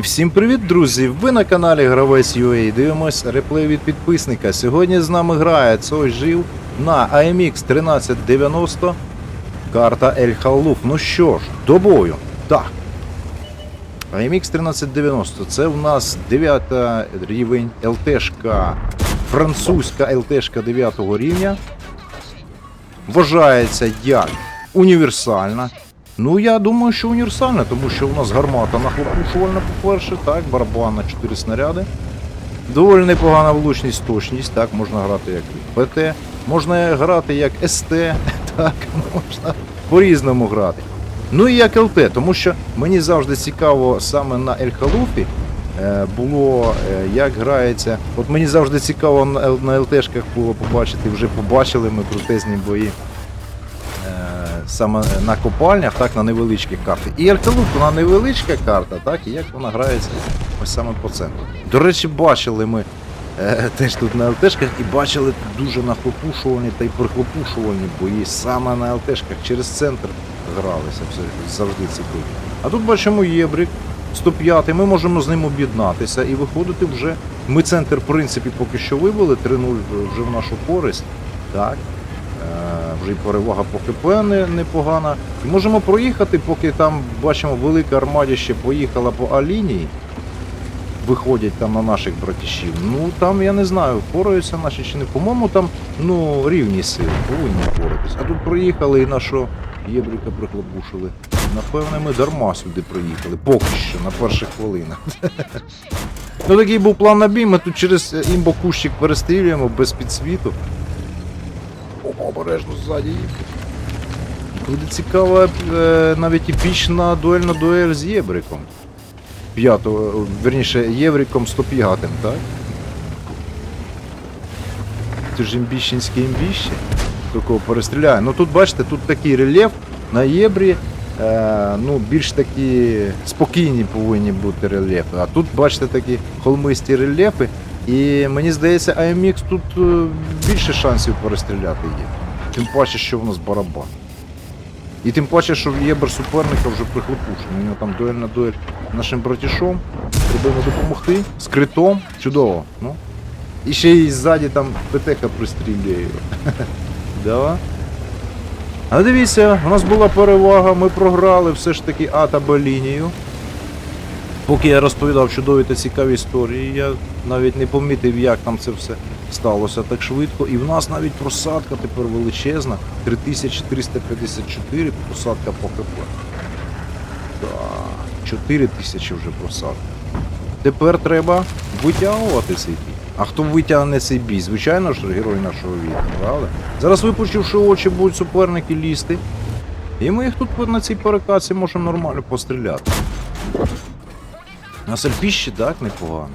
І всім привіт, друзі! Ви на каналі Гравець UA. Дивимось реплей від підписника. Сьогодні з нами грає Цой жив на AMX 1390 карта Ель Халуф. Ну що ж, до бою. Так. AMX 1390 це в нас 9 рівень ЛТшка, французька ЛТшка 9 рівня. Вважається як універсальна. Ну, я думаю, що універсальна, тому що у нас гармата нахлопушувальна, по-перше, так, барабан на 4 снаряди. Доволі непогана влучність, точність, так, можна грати як ПТ, можна грати як СТ, так, можна по-різному грати. Ну і як ЛТ, тому що мені завжди цікаво саме на Ель-Халуфі е, було, е, як грається. От мені завжди цікаво на, ЛТшках було побачити, вже побачили ми крутезні бої саме на копальнях, так, на невеличких картах. І Аркалук, вона невеличка карта, так, і як вона грається ось саме по центру. До речі, бачили ми е, теж тут на ЛТшках і бачили дуже нахлопушувальні та й прихлопушувальні бої саме на ЛТшках через центр гралися завжди ці бої. А тут бачимо єбрик 105, ми можемо з ним об'єднатися і виходити вже. Ми центр, в принципі, поки що вибили, 3-0 вже в нашу користь. Так. Вже й перевага по ХП не, непогана. І можемо проїхати, поки там бачимо велика армадіще поїхала по А-лінії. Виходять там на наших братішів. Ну там я не знаю, впораються наші чи не. По-моєму, там ну, рівні сили, повинні впоратись. А тут проїхали і нашого єбрика прихлопушили. Напевне, ми дарма сюди приїхали. Поки що, на перших хвилинах. Ну такий був план на бій, ми тут через е, імбокущик перестрілюємо без підсвіту. Обережно ззаді. Буде цікава е, навіть епічна дуельна дуель з Єбриком. П'ятого, верніше, Євриком 105, так? Це ж імбіщенське імбіще. Такого перестріляє. Ну тут бачите, тут такий рельєф на Єбрі. Е, ну, більш такі спокійні повинні бути рельєфи. А тут, бачите, такі холмисті рельєфи. І мені здається, AMX тут е, більше шансів перестріляти є. Тим паче, що в нас барабан. І тим паче, що єбер суперника вже прихлопушений. У нього там дуельна дуель нашим братішом. Треба допомогти. З критом. Чудово. Ну. І ще й ззаді там ПТХ пристрілює. Да. А дивіться, у нас була перевага, ми програли все ж таки А та Б лінію. Поки я розповідав чудові та цікаві історії, я навіть не помітив, як там це все сталося так швидко. І в нас навіть просадка тепер величезна. 3354 просадка по ХП. Так, 4000 вже просадка. Тепер треба витягувати цей бій. А хто витягне цей бій? Звичайно ж, герой нашого віку, правда? Зараз випучивши очі, будуть суперники лізти. І ми їх тут на цій перекаці можемо нормально постріляти. На сельфіщі, так, непогано.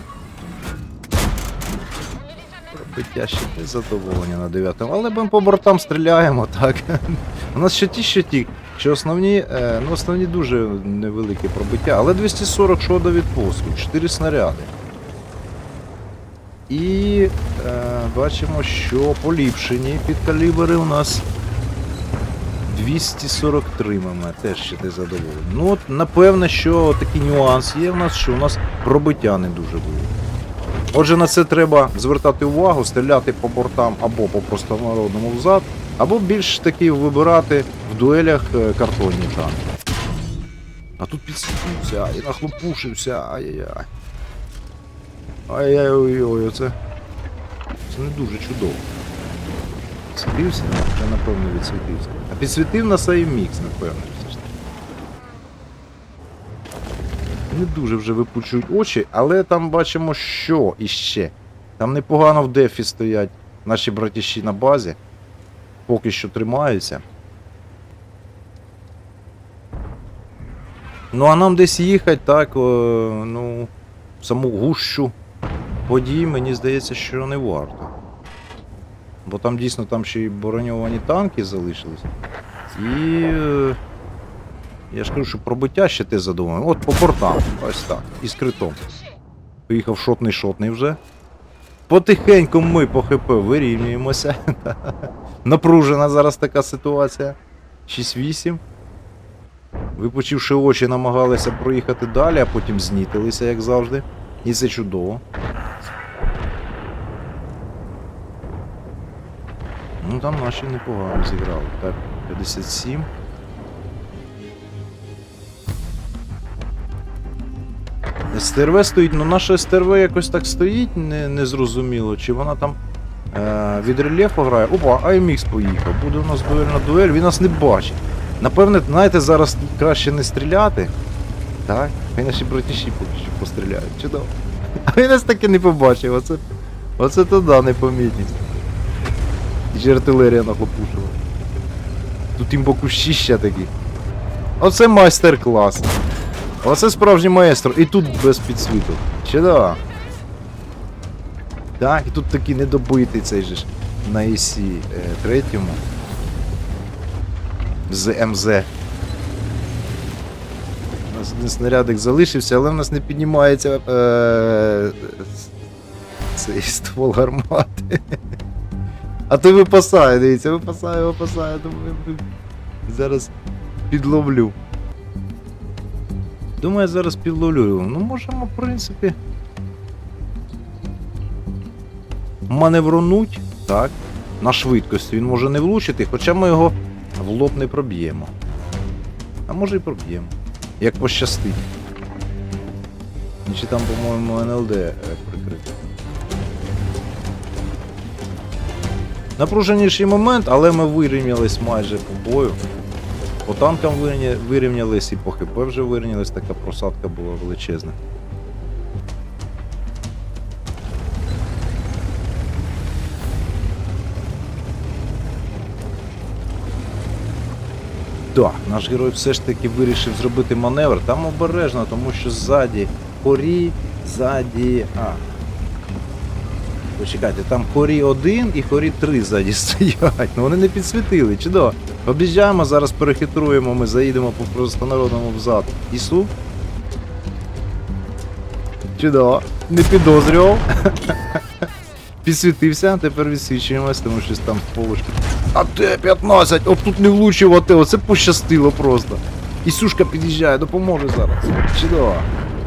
Пробиття ще те задоволення на 9 але ми по бортам стріляємо, так. У нас ще ті, що ті, що основні, е, ну основні дуже невеликі пробиття, але 240 шода від пострілу, 4 снаряди. І е, бачимо, що поліпшені підкалібри у нас 243 мм, теж ще не задоволені. Ну от напевне, що такий нюанс є в нас, що у нас пробиття не дуже було. Отже, на це треба звертати увагу, стріляти по бортам або по простонародному взад, або більш таки вибирати в дуелях е, картонні танки. А тут підсвітився і нахлопушився, ай-яй-яй. Ай-яй-ой-ой, оце. Це не дуже чудово. Світився? Я напевно відсвітився. А підсвітив на мікс, напевно, все ж таки. Не дуже вже випучують очі, але там бачимо, що іще. Там непогано в дефі стоять наші братіші на базі. Поки що тримаються. Ну а нам десь їхати, так, о, ну, саму гущу подій, мені здається, що не варто. Бо там дійсно там ще й броньовані танки залишились. І. Я ж кажу, що пробиття ще те задумав. От по бортам, ось так. І з критом. Поїхав шотний шотний вже. Потихеньку ми по ХП вирівнюємося. Напружена зараз така ситуація. 6-8. випучивши очі, намагалися проїхати далі, а потім знітилися, як завжди. І це чудово. Ну там наші непогано зіграли. Так, 57. СТРВ стоїть, ну наша СТРВ якось так стоїть, не, незрозуміло, чи вона там е, від рельєфу грає. Опа, AMX поїхав. Буде у нас дуельна дуель, він нас не бачить. Напевне, знаєте, зараз краще не стріляти. Так, хай наші братіші поки постріляють. Чудово. А він нас таки не побачив, оце, оце то да, непомітність. І ще артилерія нахлопушила. Тут імбокущища такі. Оце майстер-клас. Оце справжній маестро. І тут без підсвіту. Чудово. Так, і тут такий недобитий цей же ж на ІСі е, третьому. З МЗ. У нас один снарядик залишився, але в нас не піднімається е, цей ствол гармати. А то випасає, дивіться, випасає, випасає, думаю, зараз підловлю. Думаю, я зараз підловлю. Ну, можемо, в принципі. Маневронуть, так. На швидкості він може не влучити, хоча ми його в лоб не проб'ємо. А може і проб'ємо. Як пощастить. Чи там, по-моєму, НЛД е, прикрито. Напруженіший момент, але ми вирівнялись майже по бою. По танкам вирівнялись і по ХП вже вирівнялись, така просадка була величезна. Так, наш герой все ж таки вирішив зробити маневр. Там обережно, тому що ззаді хорі, ззаді. А. Почекайте, там хорі 1 і хорі 3 ззаді стоять. Ну вони не підсвітили. Чудово. Об'їжджаємо, зараз перехитруємо, ми заїдемо по простонародному взад. Ісу. Чудово. Не підозрював. Підсвітився, тепер відсвічуємось, тому що там в полушки. А Т-15! Оп, тут не влучив АТ, оце пощастило просто. Ісушка під'їжджає, допоможе зараз. Чудово.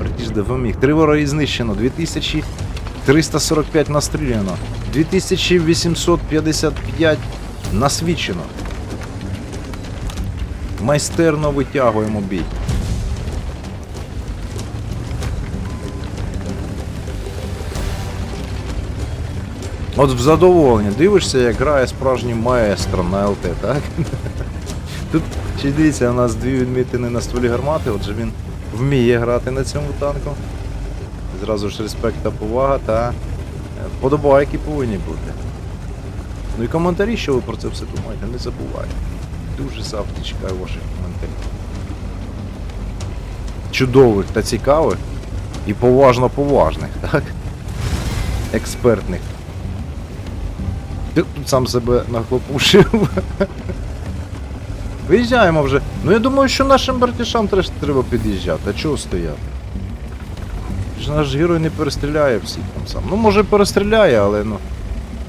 Братіж допоміг. Три вороги знищено, 2345 настріляно, 2855 насвічено. Майстерно витягуємо бій. От в задоволення дивишся, як грає справжній маестро на ЛТ, так? Тут ще дивіться, у нас дві відмітини на стволі гармати, отже він вміє грати на цьому танку. Зразу ж респект та повага та е, вподобайки повинні бути. Ну і коментарі, що ви про це все думаєте, не забувайте. Дуже завжди чекаю ваших коментарів. Чудових та цікавих і поважно поважних, так? Експертних. Ти тут сам себе нахлопушив. Виїжджаємо вже. Ну я думаю, що нашим братішам треба під'їжджати. А чого стояти? Наш герой не перестріляє всіх там сам. Ну може перестріляє, але ну.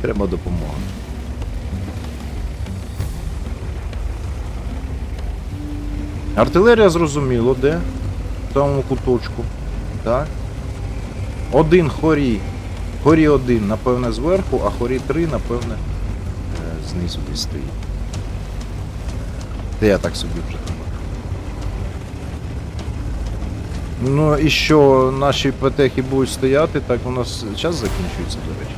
Треба допомога. Артилерія зрозуміло, де? В тому куточку. Так. Один хорі. Хорі один, напевне, зверху, а хорі 3, напевне, е, знизу десь стоїть. Та я так собі вже думаю. Ну і що наші петехи будуть стояти, так у нас час закінчується, до речі.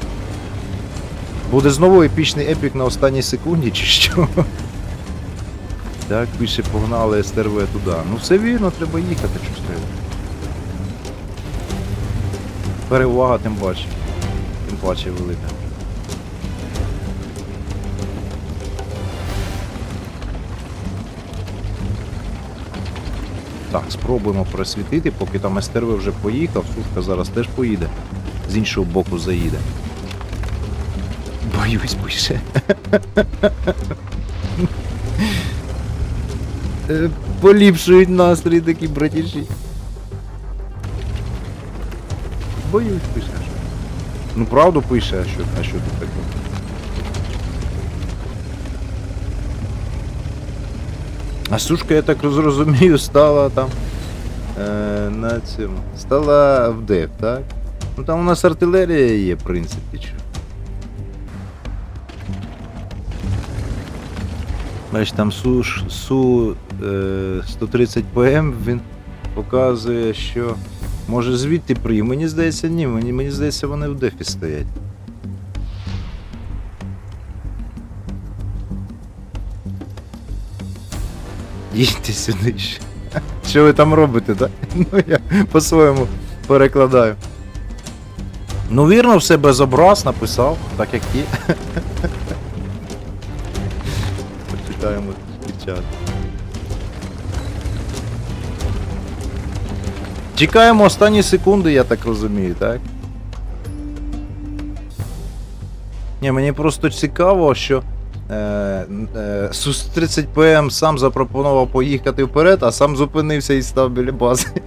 Буде знову епічний епік на останній секунді, чи що? Так, більше погнали СТРВ туди. Ну все вірно, треба їхати, що ж треба. Перевага тим паче. Тим паче велика. Так, спробуємо просвітити, поки там СТРВ вже поїхав, Сушка зараз теж поїде. З іншого боку заїде. Боюсь пише. Е, Поліпшують настрій такі братіші. Боюсь пише. Ну правду пише, а що, а що тут таке? А сушка, я так зрозумію, стала там. Е, на цьому. Стала в деф, так? Ну там у нас артилерія є, в принципі. Чо. Бачиш, там Су, Су е, 130 ПМ, він показує, що може звідти приїм. Мені здається, ні, мені, мені здається, вони в дефі стоять. Їдьте сюди ще. Що ви там робите, так? Ну я по-своєму перекладаю. Ну, вірно, все без образ написав, так як є. Почитаємо під чат. Чекаємо останні секунди, я так розумію, так? Ні, мені просто цікаво, що е, е, Сус 30 ПМ сам запропонував поїхати вперед, а сам зупинився і став біля бази.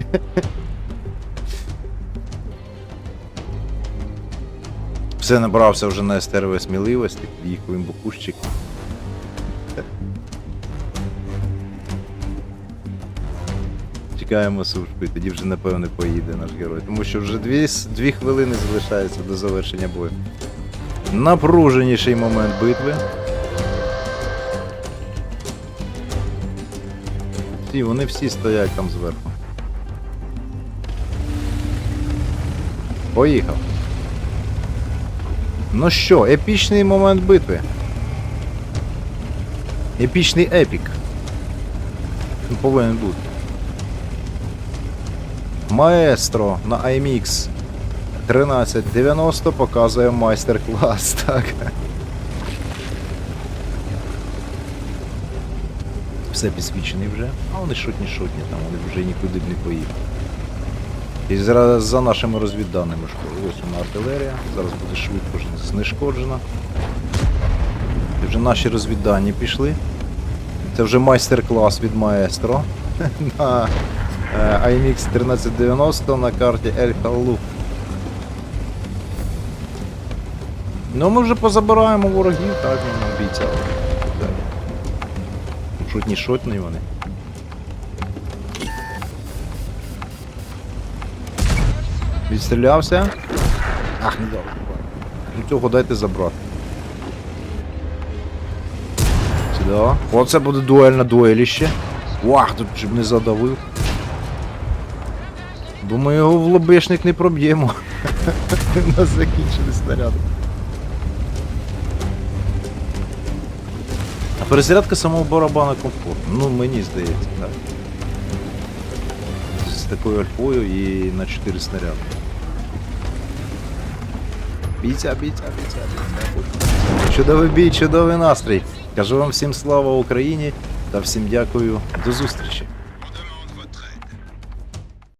Все набрався вже на СТРВ сміливості, під'їхав він бокущик. Чекаємо сушку, і тоді вже напевне поїде наш герой. Тому що вже дві, дві хвилини залишається до завершення бою. Напруженіший момент битви. Всі, вони всі стоять там зверху. Поїхав. Ну що, епічний момент битви. Епічний епік. Він Повинен бути. Маестро на IMX 1390 показує майстер-клас, так. Все підсвічений вже. А вони шутні шутні, там вони вже нікуди б не поїдуть. І зараз за нашими розвідданими школи. Ось вона артилерія. Зараз буде швидко знешкоджена. І вже наші розвіддані пішли. Це вже майстер-клас від маестро. На е, IMX 1390 на карті El Hallu. Ну ми вже позабираємо ворогів, так, ну, бійця. Так. Шутні шотні вони. Відстрілявся. Ах, не дав. Ну цього дайте забрати. Сюди. Оце буде дуельне дуеліще. Вах, тут щоб не задавив. Ми його в лобешник не проб'ємо. У нас закінчили снаряди. А перезарядка самого барабана комфортна. Ну, мені здається, так. З такою альфою і на 4 снаряди. Бійця, бійця, бійця, бійця. Чудовий бій, чудовий настрій. Кажу вам всім слава Україні та всім дякую. До зустрічі.